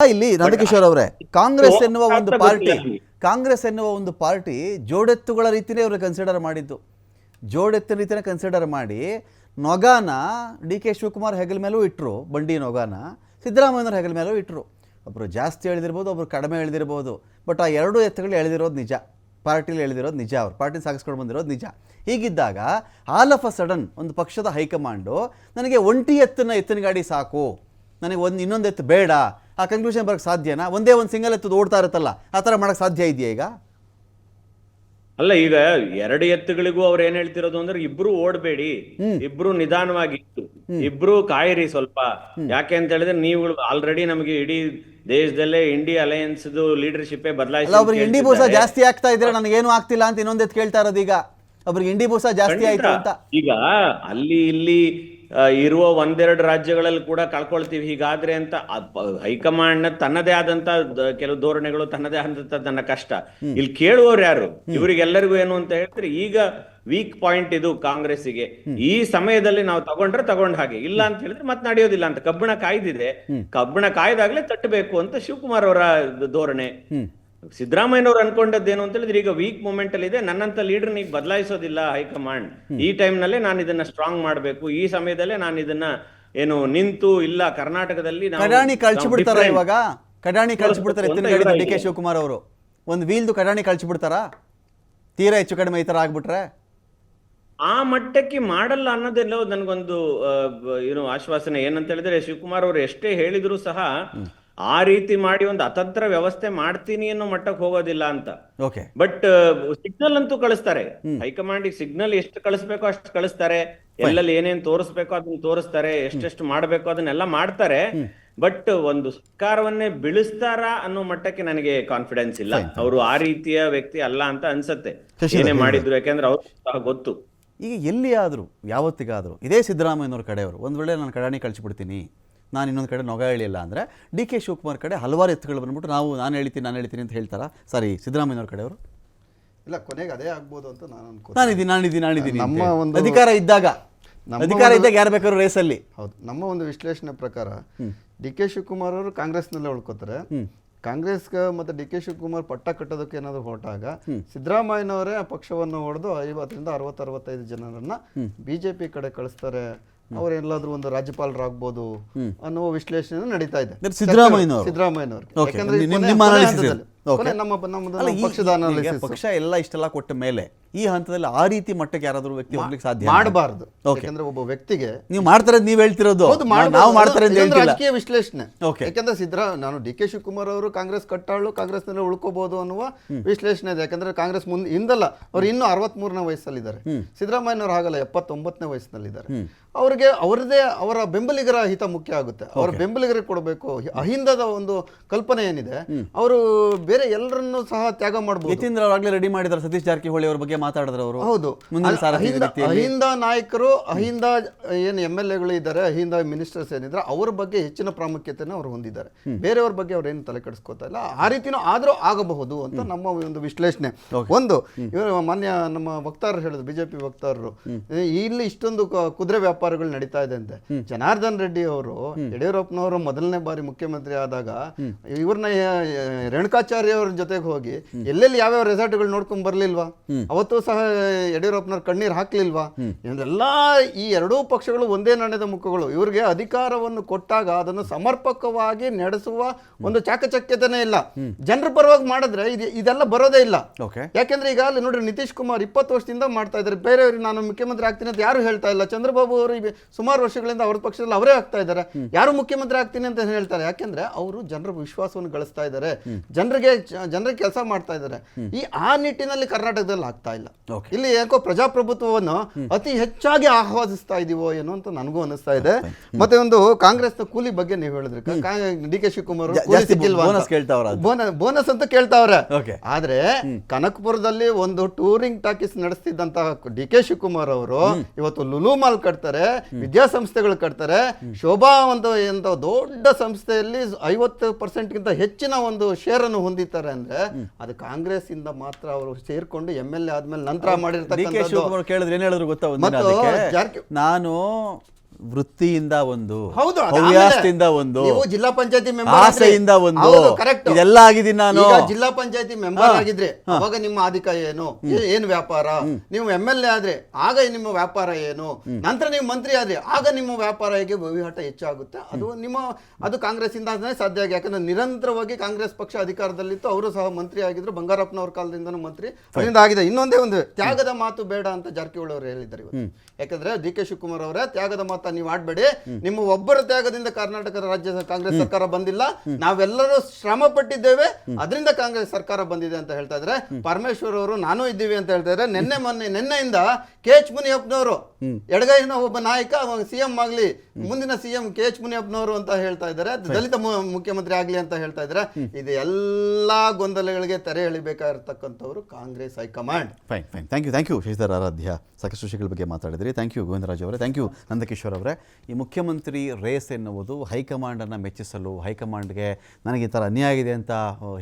ಇಲ್ಲಿ ನಂದಕಿಶೋರ್ ಅವರೇ ಕಾಂಗ್ರೆಸ್ ಎನ್ನುವ ಒಂದು ಪಾರ್ಟಿ ಕಾಂಗ್ರೆಸ್ ಎನ್ನುವ ಒಂದು ಪಾರ್ಟಿ ಜೋಡೆತ್ತುಗಳ ರೀತಿಯೇ ಅವರು ಕನ್ಸಿಡರ್ ಮಾಡಿದ್ದು. ಜೋಡೆತ್ತಿನ ರೀತಿಯೇ ಕನ್ಸಿಡರ್ ಮಾಡಿ ನೊಗಾನ ಡಿ ಕೆ ಶಿವಕುಮಾರ್ ಹೆಗಲ ಮೇಲೂ ಇಟ್ಟರು ಬಂಡಿ ನೊಗಾನ ಸಿದ್ದರಾಮಯ್ಯನವ್ರ ಹೆಗಲ ಮೇಲೂ ಇಟ್ಟರು ಒಬ್ಬರು ಜಾಸ್ತಿ ಎಳೆದಿರ್ಬೋದು ಒಬ್ರು ಕಡಿಮೆ ಎಳೆದಿರ್ಬೋದು ಬಟ್ ಆ ಎರಡೂ ಎತ್ತುಗಳು ಎಳೆದಿರೋದು ನಿಜ. ಪಾರ್ಟಿಲಿ ಎಳೆದಿರೋದು ನಿಜ ಅವ್ರು ಪಾರ್ಟಿ ಸಾಗಿಸ್ಕೊಂಡು ಬಂದಿರೋದು ನಿಜ. ಹೀಗಿದ್ದಾಗ ಆಲ್ ಆಫ್ ಅ ಸಡನ್ ಒಂದು ಪಕ್ಷದ ಹೈಕಮಾಂಡು ನನಗೆ ಒಂಟಿ ಎತ್ತನ್ನ ಎತ್ತಿನ ಗಾಡಿ ಸಾಕು ನನಗೆ ಒಂದು ಇನ್ನೊಂದು ಎತ್ತು ಬೇಡ ಆ ಕನ್ಕ್ಲೂಷನ್ ಬರಕ್ಕೆ ಸಾಧ್ಯನಾ? ಒಂದೇ ಒಂದು ಸಿಂಗಲ್ ಎತ್ತು ಓಡ್ತಾ ಇರುತ್ತಲ್ಲ ಆ ಥರ ಮಾಡೋಕ್ಕೆ ಸಾಧ್ಯ ಇದೆಯಾ ಈಗ? ಅಲ್ಲ ಈಗ ಎರಡು ಎತ್ತುಗಳಿಗೂ ಅವ್ರು ಏನ್ ಹೇಳ್ತಿರೋದು ಅಂದ್ರೆ ಇಬ್ರು ಓಡಬೇಡಿ ಇಬ್ರು ನಿಧಾನವಾಗಿ ಇಬ್ರು ಕಾಯಿರಿ ಸ್ವಲ್ಪ. ಯಾಕೆ ಅಂತ ಹೇಳಿದ್ರೆ ನೀವು ಆಲ್ರೆಡಿ ನಮಗೆ ಇಡೀ ದೇಶದಲ್ಲೇ ಇಂಡಿಯಾ ಅಲಯನ್ಸ್ ಲೀಡರ್ಶಿಪ್ ಬದಲಾಯಿಸಿ ಇಂಡಿ ಬೋಸ ಜಾಸ್ತಿ ಆಗ್ತಾ ಇದ್ರೆ ನನಗೇನು ಆಗ್ತಿಲ್ಲ ಅಂತ ಇನ್ನೊಂದ್ ಎತ್ತು ಕೇಳ್ತಾ ಇರೋದು ಈಗ. ಒಬ್ರಿಗೆ ಇಂಡಿ ಬೋಸ ಜಾಸ್ತಿ ಆಯ್ತು ಅಂತ. ಈಗ ಅಲ್ಲಿ ಇಲ್ಲಿ ಇರುವ ಒಂದೆರಡು ರಾಜ್ಯಗಳಲ್ಲಿ ಕೂಡ ಕಳ್ಕೊಳ್ತೀವಿ. ಹೀಗಾದ್ರೆ ಅಂತ ಹೈಕಮಾಂಡ್ನ ತನ್ನದೇ ಆದಂತ ಕೆಲವು ಧೋರಣೆಗಳು ತನ್ನದೇ ಆದಂತ ನನ್ನ ಕಷ್ಟ. ಇಲ್ಲಿ ಕೇಳುವವ್ರು ಯಾರು? ಇವರಿಗೆಲ್ಲರಿಗೂ ಏನು ಅಂತ ಹೇಳಿದ್ರೆ ಈಗ ವೀಕ್ ಪಾಯಿಂಟ್ ಇದು ಕಾಂಗ್ರೆಸ್ಸಿಗೆ. ಈ ಸಮಯದಲ್ಲಿ ನಾವು ತಗೊಂಡ್ರೆ ತಗೊಂಡ್ ಹಾಗೆ. ಇಲ್ಲ ಅಂತ ಹೇಳಿದ್ರೆ ಮತ್ತೆ ನಡೆಯೋದಿಲ್ಲ ಅಂತ. ಕಬ್ಬಣ ಕಾಯ್ದಿದೆ. ಕಬ್ಬಣ ಕಾಯ್ದಾಗ್ಲೇ ತಟ್ಟಬೇಕು ಅಂತ ಶಿವಕುಮಾರ್ ಅವರ ಧೋರಣೆ. ಸಿದ್ದರಾಮಯ್ಯನವ್ರು ಅನ್ಕೊಂಡದ್ದೇನು ಅಂತ ಹೇಳಿದ್ರೆ ಈಗ ವೀಕ್ ಮೂಮೆಂಟ್ ಅಲ್ಲಿ ಇದೆ ನನ್ನಂತ ಲೀಡರ್ ಈಗ ಬದಲಾಯಿಸೋದಿಲ್ಲ ಹೈಕಮಾಂಡ್. ಈ ಟೈಮ್ ನಲ್ಲೇ ನಾನು ಇದನ್ನ ಸ್ಟ್ರಾಂಗ್ ಮಾಡಬೇಕು. ಈ ಸಮಯದಲ್ಲೇ ನಾನು ಇದನ್ನ ಏನು ನಿಂತು ಇಲ್ಲ ಕರ್ನಾಟಕದಲ್ಲಿ ಕಡಾಣಿ ಕಳ್ಸಿ ಬಿಡ್ತಾರ ಇವಾಗ? ಕಡಾಣಿ ಕಳ್ಸಿ ಬಿಡ್ತಾರೆ ಡಿ ಕೆ ಶಿವಕುಮಾರ್ ಅವರು. ಒಂದು ವೀಲ್ದು ಕಡಾಣಿ ಕಳ್ಸಿ ಬಿಡ್ತಾರಾ ತೀರಾ ಹೆಚ್ಚು ಕಡಿಮೆ ಈ ತರ ಆಗ್ಬಿಟ್ರೆ? ಆ ಮಟ್ಟಕ್ಕೆ ಮಾಡಲ್ಲ ಅನ್ನೋದೆಲ್ಲ ನನಗೊಂದು ಏನು ಆಶ್ವಾಸನೆ. ಏನಂತ ಹೇಳಿದ್ರೆ ಶಿವಕುಮಾರ್ ಅವರು ಎಷ್ಟೇ ಹೇಳಿದ್ರು ಸಹ ಆ ರೀತಿ ಮಾಡಿ ಒಂದು ಅತಂತ್ರ ವ್ಯವಸ್ಥೆ ಮಾಡ್ತೀನಿ ಅನ್ನೋ ಮಟ್ಟಕ್ಕೆ ಹೋಗೋದಿಲ್ಲ ಅಂತ. ಓಕೆ ಬಟ್ ಸಿಗ್ನಲ್ ಅಂತೂ ಕಳಿಸ್ತಾರೆ. ಹೈಕಮಾಂಡ್ ಸಿಗ್ನಲ್ ಎಷ್ಟು ಕಳಿಸ್ಬೇಕೋ ಅಷ್ಟು ಕಳಿಸ್ತಾರೆ. ಎಲ್ಲಲ್ಲಿ ಏನೇನ್ ತೋರಿಸ್ಬೇಕೋ ಅದನ್ನ ತೋರಿಸ್ತಾರೆ. ಎಷ್ಟೆಷ್ಟು ಮಾಡ್ಬೇಕೋ ಅದನ್ನೆಲ್ಲ ಮಾಡ್ತಾರೆ. ಬಟ್ ಒಂದು ಸರ್ಕಾರವನ್ನೇ ಬೀಳಿಸ್ತಾರ ಅನ್ನೋ ಮಟ್ಟಕ್ಕೆ ನನಗೆ ಕಾನ್ಫಿಡೆನ್ಸ್ ಇಲ್ಲ. ಅವರು ಆ ರೀತಿಯ ವ್ಯಕ್ತಿ ಅಲ್ಲ ಅಂತ ಅನ್ಸತ್ತೆ. ಏನೇ ಮಾಡಿದ್ರು ಯಾಕಂದ್ರೆ ಅವ್ರು ಗೊತ್ತು. ಈಗ ಎಲ್ಲಿಯಾದರೂ ಯಾವತ್ತಿಗಾದರೂ ಇದೇ ಸಿದ್ದರಾಮಯ್ಯನವ್ರ ಕಡೆಯವರು ಒಂದು ವೇಳೆ ನಾನು ಕಡಾಣಿ ಕಳಿಸ್ಬಿಡ್ತೀನಿ. ನಾನು ಇನ್ನೊಂದು ಕಡೆ ನೊಗ ಹೇಳಿಲ್ಲ ಅಂದರೆ ಡಿ ಕೆ ಶಿವಕುಮಾರ್ ಕಡೆ ಹಲವಾರು ಎತ್ತುಗಳು ಬಂದ್ಬಿಟ್ಟು ನಾವು ನಾನು ಹೇಳ್ತೀನಿ ನಾನು ಹೇಳ್ತೀನಿ ಅಂತ ಹೇಳ್ತಾರ? ಸಾರಿ ಸಿದ್ದರಾಮಯ್ಯನವ್ರ ಕಡೆಯವರು ಇಲ್ಲ ಕೊನೆಗೆ ಅದೇ ಆಗ್ಬೋದು ಅಂತ ನಾನು ಅನ್ಕೋ ನಾನಿದ್ದೀನಿ ನಾನಿದ್ದೀನಿ ನಾನಿದ್ದೀನಿ ನಮ್ಮ. ಒಂದು- ಅಧಿಕಾರ ಇದ್ದಾಗ ಅಧಿಕಾರ ಇದ್ದಾಗ ಯಾರು ಬೇಕಾದ್ರು ರೇಸಲ್ಲಿ ಹೌದು ನಮ್ಮ ಒಂದು ವಿಶ್ಲೇಷಣೆ ಪ್ರಕಾರ ಡಿ ಕೆ ಶಿವಕುಮಾರ್ ಅವರು ಕಾಂಗ್ರೆಸ್ನಲ್ಲೇ ಉಳ್ಕೋತಾರೆ. ಕಾಂಗ್ರೆಸ್ ಮತ್ತೆ ಡಿ ಕೆ ಶಿವಕುಮಾರ್ ಪಟ್ಟ ಕಟ್ಟೋದಕ್ಕೆ ಏನಾದ್ರು ಹೊರಟಾಗ ಸಿದ್ದರಾಮಯ್ಯನವರೇ ಆ ಪಕ್ಷವನ್ನು ಹೊಡೆದು ಐವತ್ತರಿಂದ ಅರವತ್ತು ಅರವತ್ತೈದು ಜನರನ್ನ ಬಿಜೆಪಿ ಕಡೆ ಕಳಿಸ್ತಾರೆ ಅವ್ರು ಎಲ್ಲಾದ್ರೂ ಒಂದು ರಾಜ್ಯಪಾಲರಾಗ್ಬೋದು ಅನ್ನುವ ವಿಶ್ಲೇಷಣೆ ನಡೀತಾ ಇದೆ. ಸಿದ್ದರಾಮಯ್ಯನವರು? ಪಕ್ಷ ಎಲ್ಲ ಇಷ್ಟೆಲ್ಲ ಕೊಟ್ಟ ಮೇಲೆ ಈ ಹಂತದಲ್ಲಿ ಆ ರೀತಿ ಮಟ್ಟಕ್ಕೆ ಯಾರಾದರೂ ವ್ಯಕ್ತಿ ಹೋಗ್ಲಿಕ್ಕೆ ಸಾಧ್ಯ ಮಾಡಬಾರ್ದು. ಯಾಕಂದ್ರೆ ಒಬ್ಬ ವ್ಯಕ್ತಿಗೆ ನೀವು ಮಾಡ್ತಾರೆ ನೀವು ಹೇಳ್ತಿರೋದು. ನಾವು ಮಾಡ್ತಾರೆ ರಾಜಕೀಯ ವಿಶ್ಲೇಷಣೆ. ಯಾಕಂದ್ರೆ ಸಿದ್ದರಾ ನಾನು ಡಿ ಕೆ ಶಿವಕುಮಾರ್ ಅವರು ಕಾಂಗ್ರೆಸ್ ಕಟ್ಟಾಳು ಕಾಂಗ್ರೆಸ್ನಲ್ಲಿ ಉಳ್ಕೋಬಹುದು ಅನ್ನುವ ವಿಶ್ಲೇಷಣೆ ಇದೆ. ಯಾಕಂದ್ರೆ ಕಾಂಗ್ರೆಸ್ ಮುಂದೆ ಹಿಂದಲ್ಲ ಅವ್ರು ಇನ್ನೂ ಅರವತ್ಮೂರನೇ ವಯಸ್ಸಲ್ಲಿದ್ದಾರೆ. ಸಿದ್ದರಾಮಯ್ಯನವರು ಆಗಲ್ಲ ಎಪ್ಪತ್ತೊಂಬತ್ತನೇ ವಯಸ್ಸಿನಲ್ಲಿದ್ದಾರೆ. ಅವರಿಗೆ ಅವರದೇ ಅವರ ಬೆಂಬಲಿಗರ ಹಿತ ಮುಖ್ಯ ಆಗುತ್ತೆ. ಅವರ ಬೆಂಬಲಿಗರಿಗೆ ಕೊಡಬೇಕು. ಅಹಿಂದದ ಒಂದು ಕಲ್ಪನೆ ಏನಿದೆ ಅವರು ಬೇರೆ ಎಲ್ಲರನ್ನೂ ಸಹ ತ್ಯಾಗ ಮಾಡಬಹುದು ಯತೀಂದ್ರ ಅವರಾಗಲೇ ರೆಡಿ ಮಾಡಿದ್ದಾರೆ. ಸತೀಶ್ ಜಾರಕಿಹೊಳಿ ಅವರ ಬಗ್ಗೆ ಮಾತಾಡಿದ್ರು ಅವರು. ಹೌದು. ಅಹಿಂದ ನಾಯಕರು ಅಹಿಂದ ಏನು ಎಂ ಎಲ್ ಎಗಳು ಇದ್ದಾರೆ ಅಹಿಂದ ಮಿನಿಸ್ಟರ್ಸ್ ಏನಿದ್ರೆ ಅವ್ರ ಬಗ್ಗೆ ಹೆಚ್ಚಿನ ಪ್ರಾಮುಖ್ಯತೆಯನ್ನು ಅವ್ರು ಹೊಂದಿದ್ದಾರೆ. ಬೇರೆಯವ್ರ ಬಗ್ಗೆ ಅವ್ರು ಏನು ತಲೆ ಕೆಡಿಸ್ಕೋತಾ ಇಲ್ಲ. ಆ ರೀತಿನೂ ಆದರೂ ಆಗಬಹುದು ಅಂತ ನಮ್ಮ ಒಂದು ವಿಶ್ಲೇಷಣೆ. ಒಂದು ಇವರು ಮಾನ್ಯ ನಮ್ಮ ವಕ್ತಾರರು ಹೇಳಿದ್ರು ಬಿಜೆಪಿ ವಕ್ತಾರರು. ಇಲ್ಲಿ ಇಷ್ಟೊಂದು ಕುದುರೆ ವ್ಯಾಪಾರಗಳು ನಡೀತಾ ಇದೆ ಅಂತೆ. ಜನಾರ್ದನ್ ರೆಡ್ಡಿ ಅವರು ಯಡಿಯೂರಪ್ಪನವರು ಮೊದಲನೇ ಬಾರಿ ಮುಖ್ಯಮಂತ್ರಿ ಆದಾಗ ಇವ್ರನ್ನ ರೇಣುಕಾಚಾರ್ಯ ಅವ್ರ ಜೊತೆಗೆ ಹೋಗಿ ಎಲ್ಲೆಲ್ಲಿ ಯಾವ್ಯಾವ ರೆಸಾರ್ಟ್ಗಳು ನೋಡ್ಕೊಂಡ್ ಬರ್ಲಿಲ್ವಾ? ಅವತ್ತು ಸಹ ಯಡಿಯೂರಪ್ಪನವ್ರ ಕಣ್ಣೀರ್ ಹಾಕ್ಲಿಲ್ವಾ? ಇದೆಲ್ಲ ಈ ಎರಡೂ ಪಕ್ಷಗಳು ಒಂದೇ ನಾಣ್ಯದ ಮುಖಗಳು. ಇವರಿಗೆ ಅಧಿಕಾರವನ್ನು ಕೊಟ್ಟಾಗ ಅದನ್ನು ಸಮರ್ಪಕವಾಗಿ ನಡೆಸುವ ಒಂದು ಚಾಕಚಕ್ಯತೆನೇ ಇಲ್ಲ. ಜನರ ಪರವಾಗಿ ಮಾಡಿದ್ರೆ ಇದು ಇದೆಲ್ಲ ಬರೋದೇ ಇಲ್ಲ. ಯಾಕೆಂದ್ರೆ ಈಗ ಅಲ್ಲಿ ನೋಡ್ರಿ ನಿತೀಶ್ ಕುಮಾರ್ ಇಪ್ಪತ್ತು ವರ್ಷದಿಂದ ಮಾಡ್ತಾ ಇದ್ದಾರೆ. ಬೇರೆಯವ್ರಿಗೆ ನಾನು ಮುಖ್ಯಮಂತ್ರಿ ಆಗ್ತೀನಿ ಅಂತ ಯಾರು ಹೇಳ್ತಾ ಇಲ್ಲ. ಚಂದ್ರಬಾಬು ಅವರು ಸುಮಾರು ವರ್ಷಗಳಿಂದ ಅವ್ರ ಪಕ್ಷದಲ್ಲಿ ಅವರೇ ಆಗ್ತಾ ಇದ್ದಾರೆ. ಯಾರು ಮುಖ್ಯಮಂತ್ರಿ ಆಗ್ತೀನಿ ಅಂತ ಹೇಳ್ತಾರೆ. ಯಾಕೆಂದ್ರೆ ಅವರು ಜನರ ವಿಶ್ವಾಸವನ್ನು ಗಳಿಸ್ತಾ ಇದ್ದಾರೆ. ಜನರಿಗೆ ಜನರಿಗೆ ಕೆಲಸ ಮಾಡ್ತಾ ಇದ್ದಾರೆ. ಈ ಆ ನಿಟ್ಟಿನಲ್ಲಿ ಕರ್ನಾಟಕದಲ್ಲಿ ಆಗ್ತಾ ಇಲ್ಲ. ಇಲ್ಲಿ ಯಾಕೋ ಪ್ರಜಾಪ್ರಭುತ್ವವನ್ನು ಅತಿ ಹೆಚ್ಚಾಗಿ ಆಹ್ವಾನಿಸ್ತಾ ಇದೀವೋ ಏನೋ ಅಂತ ನನಗೂ ಅನಿಸ್ತಾ ಇದೆ. ಮತ್ತೆ ಒಂದು ಕಾಂಗ್ರೆಸ್ನ ಕೂಲಿ ಬಗ್ಗೆ ನೀವು ಹೇಳಿದ್ರೆ. ಡಿ ಕೆ ಶಿವಕುಮಾರ್ ಬೋನಸ್ ಅಂತ. ಕೇಳ್ತಾವ್ರೆ. ಆದ್ರೆ ಕನಕಪುರದಲ್ಲಿ ಒಂದು ಟೂರಿಂಗ್ ಟಾಕೀಸ್ ನಡೆಸ್ತಿದ್ದಂತಹ ಡಿ ಕೆ ಶಿವಕುಮಾರ್ ಅವರು ಇವತ್ತು ಲುಲು ಮಾಲ್ ಕಟ್ತಾರೆ ವಿದ್ಯಾಸಂಸ್ಥೆಗಳು ಕಟ್ತಾರೆ. ಶೋಭಾ ಒಂದು ಎಂತ ದೊಡ್ಡ ಸಂಸ್ಥೆಯಲ್ಲಿ ಐವತ್ತು ಪರ್ಸೆಂಟ್ ಗಿಂತ ಹೆಚ್ಚಿನ ಒಂದು ಶೇರ್ ಅನ್ನು ಹೊಂದಿದ್ದಾರೆ ಅಂದ್ರೆ ಅದು ಕಾಂಗ್ರೆಸ್ ಇಂದ ಮಾತ್ರ ಅವರು ಸೇರ್ಕೊಂಡು ಎಂ ಎಲ್ ಎ ಆದ್ಮೇಲೆ ನಂತರ ಮಾಡಿರ್ತಕ್ಕಂಥ ಶಿವಕುಮಾರ್ ಕೇಳಿದ್ರೆ ಏನ್ ಹೇಳಿದ್ರು ಗೊತ್ತಾ ಒಂದು ನಾನು ವೃತ್ತಿಯಿಂದ ಒಂದು ಹೌದು ಅದು ಹವ್ಯಾಸದಿಂದ ಒಂದು ನೀವು ಜಿಲ್ಲಾ ಪಂಚಾಯತಿ ಮೆಂಬರ್ ಆಸೆಯಿಂದ ಒಂದು ಕರೆಕ್ಟ್ ಇದೆಲ್ಲ ಆಗಿದ್ದೀನಿ ನಾನು. ಜಿಲ್ಲಾ ಪಂಚಾಯತಿ ಮೆಂಬರ್ ಆಗಿದ್ರೆ. ಅವಾಗ ನಿಮ್ಮ ಆದಿಕ ಏನು? ಏನು ಏನ್ ವ್ಯಾಪಾರ? ನೀವು ಎಂ ಎಲ್ ಎ ಆದ್ರೆ ಆಗ ನಿಮ್ಮ ವ್ಯಾಪಾರ ಏನು? ನಂತರ ನೀವು ಮಂತ್ರಿ ಆದ್ರೆ ಆಗ ನಿಮ್ಮ ವ್ಯಾಪಾರ ಹೇಗೆ ವಹಿವಾಟ ಹೆಚ್ಚಾಗುತ್ತೆ? ಅದು ನಿಮ್ಮ ಅದು ಕಾಂಗ್ರೆಸ್ ಇಂದ ಸಾಧ್ಯ ಆಗಿ. ಯಾಕಂದ್ರೆ ನಿರಂತರವಾಗಿ ಕಾಂಗ್ರೆಸ್ ಪಕ್ಷ ಅಧಿಕಾರದಲ್ಲಿತ್ತು ಅವರು ಸಹ ಮಂತ್ರಿ ಆಗಿದ್ರು. ಬಂಗಾರಪ್ಪನವ್ರ ಕಾಲದಿಂದನೂ ಮಂತ್ರಿ. ಅದರಿಂದ ಆಗಿದೆ. ಇನ್ನೊಂದೇ ಒಂದು ತ್ಯಾಗದ ಮಾತು ಬೇಡ ಅಂತ ಜಾರಕಿಹೊಳಿ ಅವರು ಹೇಳಿದ್ದಾರೆ ಇವತ್ತು. ಯಾಕಂದ್ರೆ ಡಿ ಕೆ ಶಿವಕುಮಾರ್ ಅವರೇ ತ್ಯಾಗದ ಮಾತ ನೀವು ಆಡ್ಬೇಡಿ. ನಿಮ್ಮ ಒಬ್ಬರ ತ್ಯಾಗದಿಂದ ಕರ್ನಾಟಕ ರಾಜ್ಯ ಕಾಂಗ್ರೆಸ್ ಸರ್ಕಾರ ಬಂದಿಲ್ಲ. ನಾವೆಲ್ಲರೂ ಶ್ರಮ ಪಟ್ಟಿದ್ದೇವೆ. ಅದರಿಂದ ಕಾಂಗ್ರೆಸ್ ಸರ್ಕಾರ ಬಂದಿದೆ ಅಂತ ಹೇಳ್ತಾ ಇದ್ರೆ ಪರಮೇಶ್ವರ್ ಅವರು ನಾನು ಇದ್ದೀವಿ ಅಂತ ಹೇಳ್ತಾ ಇದ್ರೆ ನಿನ್ನೆ ಮೊನ್ನೆ ನಿನ್ನೆಯಿಂದ ಕೆ ಎಚ್ ಮುನಿಯಪ್ಪನವರು ಎಡಗೈನ ಒಬ್ಬ ನಾಯಕ ಸಿಎಂ ಆಗ್ಲಿ ಮುಂದಿನ ಸಿಎಂ ಕೆ ಎಚ್ ಮುನಿಯಪ್ಪನವರು ಅಂತ ಹೇಳ್ತಾ ಇದ್ದಾರೆ. ದಲಿತ ಮುಖ್ಯಮಂತ್ರಿ ಆಗ್ಲಿ ಅಂತ ಹೇಳ್ತಾ ಇದ್ದಾರೆ ಇದು ಎಲ್ಲಾ ಗೊಂದಲಗಳಿಗೆ ತೆರೆ ಎಳಿಬೇಕಾಗಿರ್ತಕ್ಕಂಥವ್ರು Congress high command. Fine fine thank you thank you Shashidhar Aradhya. ಸಾಕಷ್ಟು ವಿಷಯಗಳ ಬಗ್ಗೆ ಮಾತಾಡಿದ್ರಿ. ಥ್ಯಾಂಕ್ ಯು ಗೋವಿಂದರಾಜ್ ಅವರೇ. ಥ್ಯಾಂಕ್ ಯು ನಂದಕಿಶೋರ್ ಅವರೇ ಈ ಮುಖ್ಯಮಂತ್ರಿ ರೇಸ್ ಎನ್ನುವುದು ಹೈಕಮಾಂಡನ್ನು ಮೆಚ್ಚಿಸಲು, ಹೈಕಮಾಂಡ್ಗೆ ನನಗೆ ಈ ಥರ ಅನ್ಯಾಯ ಆಗಿದೆ ಅಂತ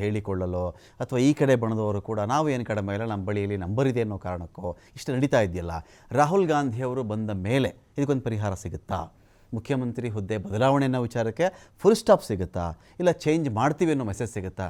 ಹೇಳಿಕೊಳ್ಳಲು ಅಥವಾ ಈ ಕಡೆ ಬಣದವರು ಕೂಡ ನಾವು ಏನು ಕಡೆ ಮೇಲೆ ನಮ್ಮ ಬಳಿಯಲ್ಲಿ ನಂಬರ್ ಇದೆ ಅನ್ನೋ ಕಾರಣಕ್ಕೋ ಇಷ್ಟು ನಡೀತಾ ಇದೆಯಲ್ಲ, ರಾಹುಲ್ ಗಾಂಧಿ ಅವರು ಬಂದ ಮೇಲೆ ಇದಕ್ಕೊಂದು ಪರಿಹಾರ ಸಿಗುತ್ತಾ? ಮುಖ್ಯಮಂತ್ರಿ ಹುದ್ದೆ ಬದಲಾವಣೆ ಅನ್ನೋ ವಿಚಾರಕ್ಕೆ ಫುಲ್ ಸ್ಟಾಪ್ ಸಿಗುತ್ತಾ? ಇಲ್ಲ ಚೇಂಜ್ ಮಾಡ್ತೀವಿ ಅನ್ನೋ ಮೆಸೇಜ್ ಸಿಗುತ್ತಾ?